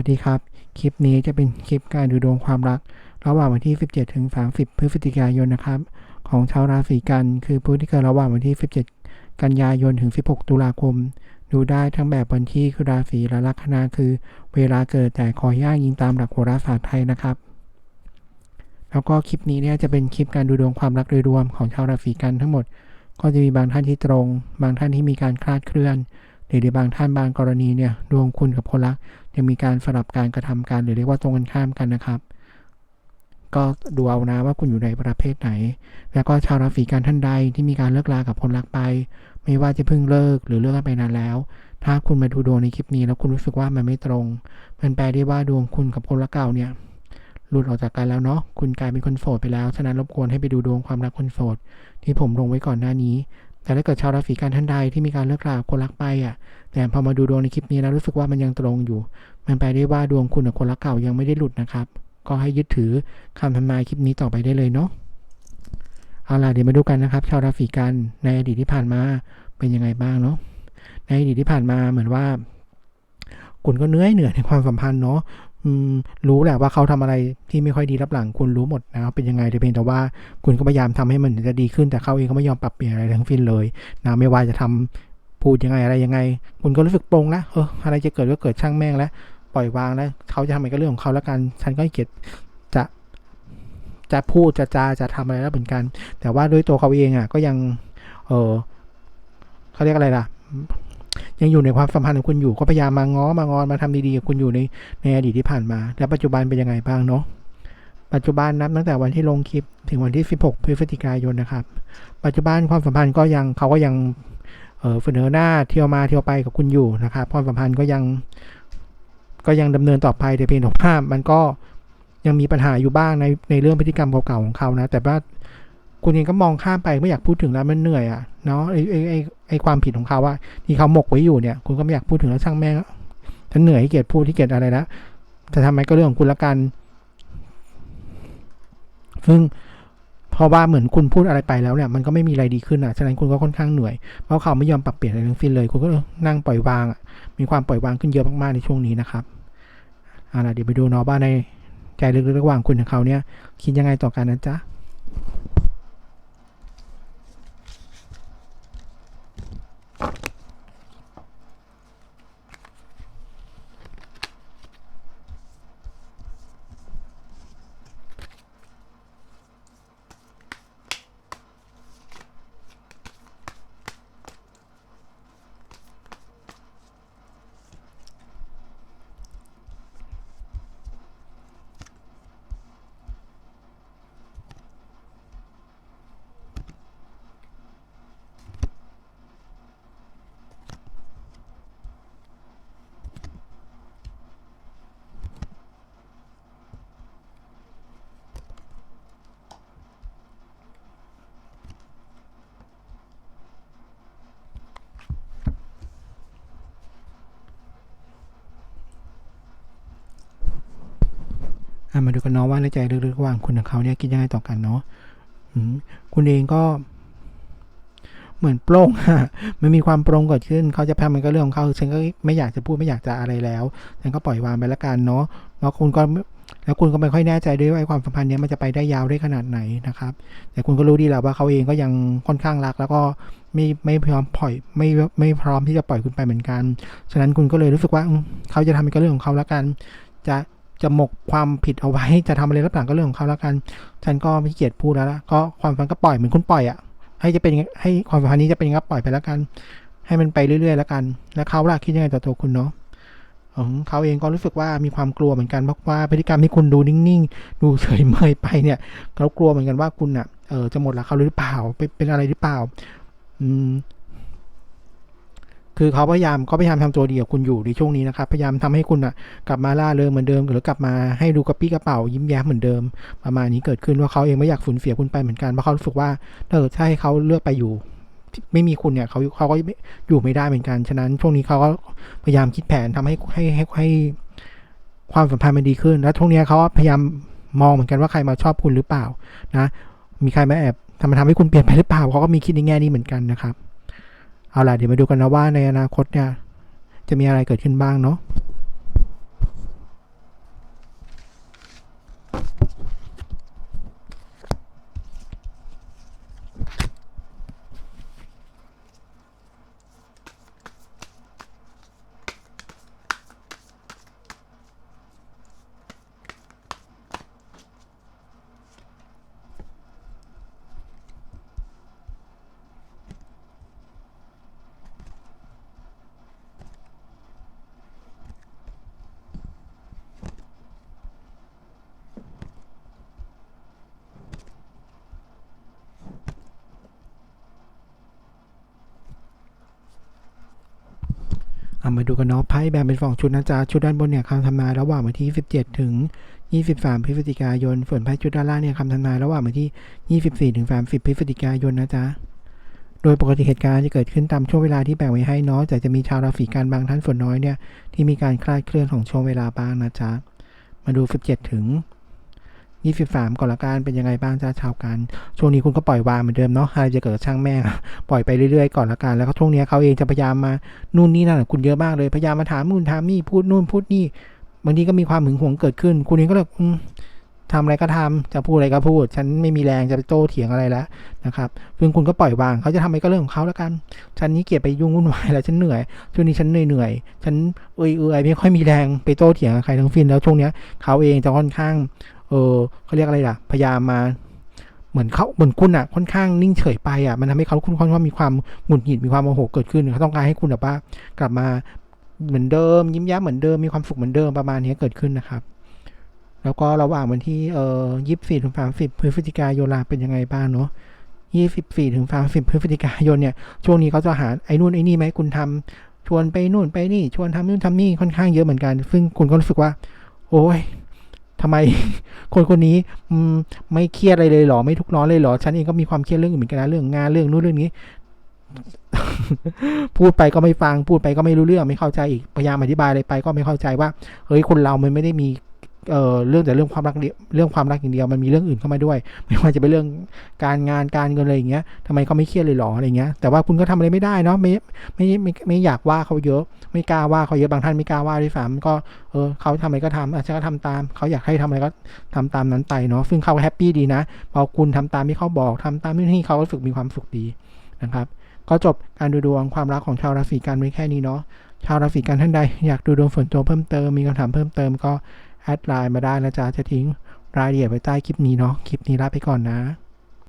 สวัสดีครับ คลิปนี้จะเป็นคลิปการดูดวงความรัก ระหว่างวันที่ 17 ถึง 30 พฤศจิกายนนะครับ ของชาวราศีกัน คือผู้ที่เกิดระหว่างวันที่ 17 กันยายนถึง 16 ตุลาคม ดูได้ทั้งแบบวันที่คือราศีและลัคนาคือ เวลาเกิดแต่ขอย่างยิงตามหลักโหราศาสตร์ไทยนะครับ แล้วก็คลิปนี้เนี่ยจะเป็นคลิปการดูดวงความรักโดยรวมของชาวราศีกันทั้งหมด ก็จะมีบางท่านที่ตรง บางท่านที่มีการคลาดเคลื่อนหรือบางท่านบางกรณีเนี่ยดวงคุณกับคนรัก จะมีการสลับการกระทำกันหรือเรียกว่าตรงกันข้ามกันนะครับ ก็ดูเอานะว่าคุณอยู่ในประเภทไหน แล้วก็ชาวราศีกันท่านใดที่มีการเลิกลากับคนรักไป ไม่ว่าจะเพิ่งเลิกหรือเลิกกันไปนานแล้ว ถ้าคุณมาดูดวงในคลิปนี้แล้วคุณรู้สึกว่ามันไม่ตรง มันแปลได้ว่าดวงคุณกับคนรักเก่าเนี่ยหลุดออกจากกันแล้วเนาะ คุณกลายเป็นคนโสดไปแล้ว ฉะนั้นรบกวนให้ไปดูดวงความรักคนโสดที่ผมลงไว้ก่อนหน้านี้ แต่ถ้าเกิดชาวราศีกันท่านใดที่มีการเลิกลาคนรักไปอะ แต่พอมาดูดวงในคลิปนี้แล้วรู้สึกว่ามันยังตรงอยู่ มันแปลได้ว่าดวงคุณกับคนรักเก่ายังไม่ได้หลุดนะครับ ก็ให้ยึดถือคำทำนายคลิปนี้ต่อไปได้เลยเนาะ เอาล่ะเดี๋ยวมาดูกันนะครับ ชาวราศีกันในอดีตที่ผ่านมาเป็นยังไงบ้างเนาะ ในอดีตที่ผ่านมาเหมือนว่าคุณก็เหนื่อยเหนื่อยในความสัมพันธ์เนาะ รู้แหละว่าเขาทำอะไรที่ไม่ค่อยดีรับหลังคุณรู้หมดนะเป็นยังไงแต่เพียงแต่ว่าคุณก็พยายามทำให้มันจะดีขึ้นแต่เขาเองก็ไม่ยอมปรับเปลี่ยนอะไรทั้งสิ้นเลยนะไม่ว่าจะทำพูดยังไงอะไรยังไง คุณก็รู้สึกปรงแล้วเอออะไรจะเกิดก็เกิดช่างแม่งแล้วปล่อยวางแล้วเขาจะทำอะไรก็เรื่องของเขาแล้วกันฉันก็เกียดจะจะพูดจะจาจะทำอะไรแล้วเหมือนกัน แต่ว่าด้วยตัวเขาเองอะก็ยัง เออเขาเรียกอะไรล่ะ ยังอยู่ในความสัมพันธ์ของคุณอยู่ก็พยายามมาง้อมางอนมาทำดีๆกับคุณอยู่ในในอดีตที่ผ่านมา แล้วปัจจุบันเป็นยังไงบ้างเนาะปัจจุบันนับตั้งแต่วันที่ลงคลิปถึงวันที่ 16 พฤศจิกายนนะครับ ปัจจุบันความสัมพันธ์ก็ยังเขาก็ยังเสนอหน้าเที่ยวมาเที่ยวไปกับคุณอยู่นะครับความสัมพันธ์ก็ยังก็ยังดำเนินต่อไปแต่เพียงแต่ว่ามันก็ยังมีปัญหาอยู่บ้างในในเรื่องพฤติกรรมเก่าๆของเขานะ แต่ว่า คุณเองก็มองข้ามไปไม่อยากพูดถึงแล้วมันเหนื่อยอะ่ะเนาะไอไอไอไอความผิดของเขาว่าที่เขาหมกไว้อยู่เนี่ย คุณก็ไม่อยากพูดถึงแล้วช่างแม่งฉันเหนื่อยให้เกียรติพูดที่เกียรติอะไรแล้วจะทำไมก็เรื่องของคุณละกัน ซึ่งเพราะว่าเหมือนคุณพูดอะไรไปแล้วเนี่ยมันก็ไม่มีอะไรดีขึ้นอะฉะนั้นคุณก็ค่อนข้างเหนื่อยเพราะเขาไม่ยอมปรับเปลี่ยนอะไรทั้งสิ้นเลย คุณก็นั่งปล่อยวางอะมีความปล่อยวางขึ้นเยอะมากๆในช่วงนี้นะครับเอาล่ะเดี๋ยวไปดูเนาะว่าในใจลึกๆระหว่างคุณกับเขาเนี่ยคิดยังไงต่อกันนะจ๊ะ อะมาดูกันเนาะว่าในใจลึกๆระหว่างคุณกับเขาเนี่ยคิดยังไงต่อกันเนาะคุณเองก็ เหมือนโปร่งฮะมันมีความโปร่งเกิดขึ้นเขาจะแพ้มันก็เรื่องของเขาฉันก็ไม่อยากจะพูดไม่อยากจะอะไรแล้วฉันก็ปล่อยวางไปละกันเนาะแล้วคุณก็แล้วคุณก็ไม่ค่อยแน่ใจด้วยว่าความสัมพันธ์เนี้ยมันจะไปได้ยาวได้ขนาดไหนนะครับ แต่คุณก็รู้ดีแล้วว่าเขาเองก็ยังค่อนข้างรัก แล้วก็ไม่ไม่พร้อมปล่อยไม่ไม่พร้อมที่จะปล่อยคุณไปเหมือนกัน ฉะนั้นคุณก็เลยรู้สึกว่าเขาจะทำมันก็เรื่องของเขาละกัน จะ จะหมกความผิดเอาไว้จะทำอะไรรับหลังก็เรื่องของเขาแล้วกัน ฉันก็ไม่เกียดพูดแล้วละก็ความฝันก็ปล่อยเหมือนคุณปล่อยอะ่ะให้จะเป็นให้ความสัมพันธ์นี้จะเป็นยังไงก็ปล่อยไปแล้วกัน ให้มันไปเรื่อยๆแล้วกัน แล้วเขาล่ะคิดยังไงต่อตัวคุณเนาะของเขาเองก็รู้สึกว่ามีความกลัวเหมือนกันเพราะว่าพฤติกรรมที่คุณดูนิ่งๆ ดูเฉยเมยไปเนี่ยเขากลัวเหมือนกันว่าคุณอะเออจะหมดรักเขาหรือเปล่าเป็นอะไรหรือเปล่า อืม คือเขาพยายามก็พยายามทำตัวดีกับคุณอยู่ในช่วงนี้นะครับ พยายามทำให้คุณอะกลับมาล่าเริงเหมือนเดิม หรือกลับมาให้ดูกระปี้กระเป๋ายิ้มแย้มเหมือนเดิม ประมาณนี้เกิดขึ้นว่าเขาเองไม่อยากสูญเสียคุณไปเหมือนกันเพราะเขารู้สึกว่าเออถ้าให้เขาเลือกไปอยู่ไม่มีคุณเนี่ยเขาเขาก็อยู่ไม่ได้เหมือนกัน ฉะนั้นช่วงนี้เขาก็พยายามคิดแผนทำให้ให้ให้ให้ความสัมพันธ์มันดีขึ้น แล้วช่วงนี้เขาก็พยายามมองเหมือนกันว่าใครมาชอบคุณหรือเปล่านะ มีใครมาแอบทำมาทำให้คุณเปลี่ยนไปหรือเปล่าเขาก็มีคิดในแง่นี้เหมือนกันนะครับ เอาล่ะเดี๋ยวมาดูกันนะว่าในอนาคตเนี่ยจะมีอะไรเกิดขึ้นบ้างเนาะ เอามาดูกันเนาะไพ่แบ่งเป็นสองชุดนะจ๊ะชุดด้านบนเนี่ยคำทำนายระหว่างวันที่ 17 ถึง 23 พฤศจิกายน ส่วนไพ่ชุดด้านล่างเนี่ยคำทำนายระหว่างวันที่ 24 ถึง 30 พฤศจิกายนนะจ๊ะโดยปกติเหตุการณ์จะเกิดขึ้นตามช่วงเวลาที่แบ่งไว้ให้เนาะแต่จะมีชาวราศีกันบางท่านส่วนน้อยเนี่ยที่มีการคลาดเคลื่อนของช่วงเวลาบ้างนะจ๊ะมาดู 17 ถึง 23 ก่อนละกันเป็นยังไงบ้างจ้าชาวกัน ช่วงนี้คุณก็ปล่อยวางเหมือนเดิมเนาะอะไรจะเกิดช่างแม่งปล่อยไปเรื่อยๆก่อนละกันแล้วก็ช่วงนี้เขาเองจะพยายามมานู่นนี่นั่นคุณเยอะมากเลยพยายามมาถามนู่นถามนี่พูดนู่นพูดนี่บางทีก็มีความหึงหวงเกิดขึ้น คุณเองก็เลยทำอะไรก็ทำจะพูดอะไรก็พูด ฉันไม่มีแรงจะไปโต้เถียงอะไรแล้วนะครับซึ่งคุณก็ปล่อยวางเขาจะทำอะไรก็เรื่องของเขาแล้วกัน ฉันนี้เกลียดไปยุ่งวุ่นวายแล้วฉันเหนื่อย ช่วงนี้ฉันเหนื่อยเหนื่อยฉันเอ้ยเอ้ยไม่ค่อยมีแรงไปโต้เถียงกับใครทั้งสิ้นแล้วช่วงเนี้ยเขาเองจะค่อนข้าง เออเขาเรียกอะไรล่ะ พยายามมาเหมือนเขาเหมือนคุณอะค่อนข้างนิ่งเฉยไปอะมันทำให้เขาคุณค่อนข้างมีความหงุดหงิดมีความโมโหเกิดขึ้นเขาต้องการให้คุณแบบว่ากลับมาเหมือนเดิม ยิ้มแย้มเหมือนเดิมมีความสุขเหมือนเดิมประมาณนี้เกิดขึ้นนะครับ แล้วก็ระหว่างวันที่เอ่อยี่สิบสี่ถึงสามสิบพฤศจิกายนลาเป็นยังไงบ้างเนาะยี่สิบสี่ถึงสามสิบพฤศจิกายนเนี่ยช่วงนี้เขาจะหาไอ้นู่นไอ้นี่ไหมคุณทำชวนไปนู่นไปนี่ ชวนทำนู่นทำนี่ค่อนข้างเยอะเหมือนกัน ซึ่งคุณก็รู้สึกว่า โอ้ย ทำไมคนคนนี้ไม่เครียดอะไรเลยหรอไม่ทุกข์ร้อนเลยหรอ ฉันเองก็มีความเครียดเรื่องอื่นเหมือนกันนะเรื่องงานเรื่องนู้นเรื่องนี้ พูดไปก็ไม่ฟังพูดไปก็ไม่รู้เรื่องไม่เข้าใจอีกพยายามอธิบายอะไรไปก็ไม่เข้าใจว่าเฮ้ยคนเรามันไม่ได้มี เอ่อเรื่องแต่เรื่องความรักเรื่องความรักอย่างเดียวมันมีเรื่องอื่นเข้ามาด้วย ไม่ว่าจะเป็นเรื่องการงานการเงินอะไรอย่างเงี้ยทำไมเขาไม่เครียดเลยหรออะไรเงี้ยแต่ว่าคุณก็ทำอะไรไม่ได้เนาะไม่ไม่ไม่ไม่อยากว่าเขาเยอะไม่กล้าว่าเขาเยอะบางท่านไม่กล้าว่าด้วยซ้ำก็เออเขาทำอะไรก็ทำอาจจะก็ทำตามเขาอยากให้ทำอะไรก็ทำตามนั้นไปเนาะซึ่งเขาแฮปปี้ดีนะพอคุณทำตามที่เขาบอกทำตามที่เขารู้สึกมีความสุขดีนะครับก็จบการดูดวงความรักของชาวราศีกันไว้แค่นี้เนาะชาวราศีกันท่านใดอยากดูดวงส่วนตัวเพิ่มเติมมีคำถามเพิ่มเติมก็ แอดไลน์มาได้นะจ๊ะจะทิ้งรายละเอียดไว้ใต้คลิปนี้เนาะคลิปนี้ลาไปก่อนนะ